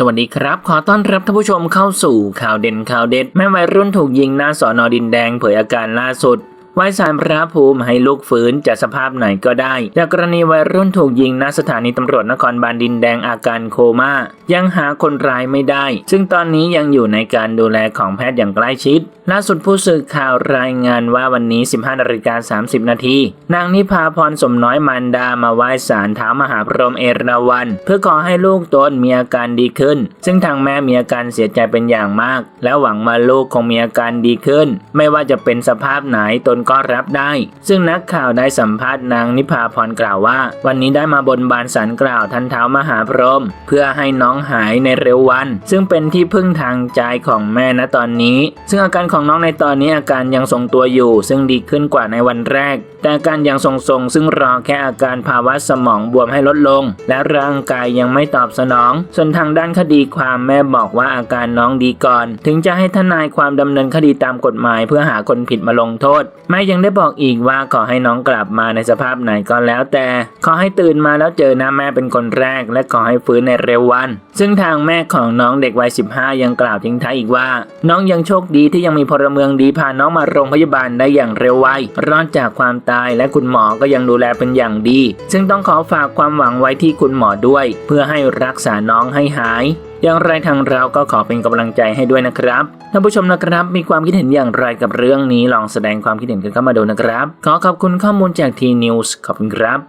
สวัสดีครับ ขอต้อนรับท่านผู้ชมเข้าสู่ข่าวเด่นข่าวเด็ด แม่วัยรุ่นถูกยิงหน้าสอนอดินแดงเผยอาการล่าสุดไหว้สารพระภูมิให้ลูกฟื้นจะสภาพไหนก็ได้ จากกรณีวัยรุ่นถูกยิงหน้าสถานีตำรวจนครบาลดินแดงอาการโคม่ายังหาคนร้ายไม่ได้ ซึ่งตอนนี้ยังอยู่ในการดูแลของแพทย์อย่างใกล้ชิด ล่าสุดผู้สื่อข่าวรายงานว่าวันนี้ 15นาฬิกา30 นาที นางนิพาพรสมน้อยมารดามาไหว้ศาลเท้ามหาพรหมเอราวัณเพื่อขอให้ลูกตนมีอาการดีขึ้น ซึ่งทางแม่มีอาการเสียใจเป็นอย่างมาก และหวังว่าลูกคงมีอาการดีขึ้น ไม่ว่าจะเป็นสภาพไหนตนก็รับได้ ซึ่งนักข่าวได้สัมภาษณ์นางนิพาพรกล่าวว่า วันนี้ได้มาบนบานสันกล่าวท่านเท้ามหาพรหมเพื่อให้น้องหายในเร็ววัน ซึ่งเป็นที่พึ่งทางใจของแม่ณตอนนี้ ซึ่งอาการของน้องในตอนนี้อาการยังทรงตัวอยู่ ซึ่งดีขึ้นกว่าในวันแรก แต่อาการยังทรงๆซึ่งรอแค่อาการภาวะสมองบวมให้ลดลง และร่างกายยังไม่ตอบสนอง ส่วนทางด้านคดีความแม่บอกว่าอาการน้องดีก่อน ถึงจะให้ทนายความดำเนินคดีตามกฎหมายเพื่อหาคนผิดมาลงโทษ แม่ยังได้บอกอีกว่าขอให้น้องกลับมาในสภาพไหนก็แล้วแต่ ขอให้ตื่นมาแล้วเจอหน้าแม่เป็นคนแรก และขอให้ฟื้นในเร็ววัน ซึ่งทางแม่ของน้องเด็กวัย 15 ยังกล่าวทิ้งท้ายอีกว่า น้องยังโชคดีที่ยังมีพลเมืองดีพาน้องมาโรงพยาบาลได้อย่างเร็วไวรอดจากความตายและคุณหมอก็ยังดูแลเป็นอย่างดี ซึ่งต้องขอฝากความหวังไว้ที่คุณหมอด้วย เพื่อให้รักษาน้องให้หายอย่างไรทางเราก็ขอเป็นกำลังใจให้ด้วยนะครับท่านผู้ชมนะครับ มีความคิดเห็นอย่างไรกับเรื่องนี้ลองแสดงความคิดเห็นกันเข้ามาดูนะครับ ขอขอบคุณข้อมูลจากทีนิวส์ขอบคุณครับ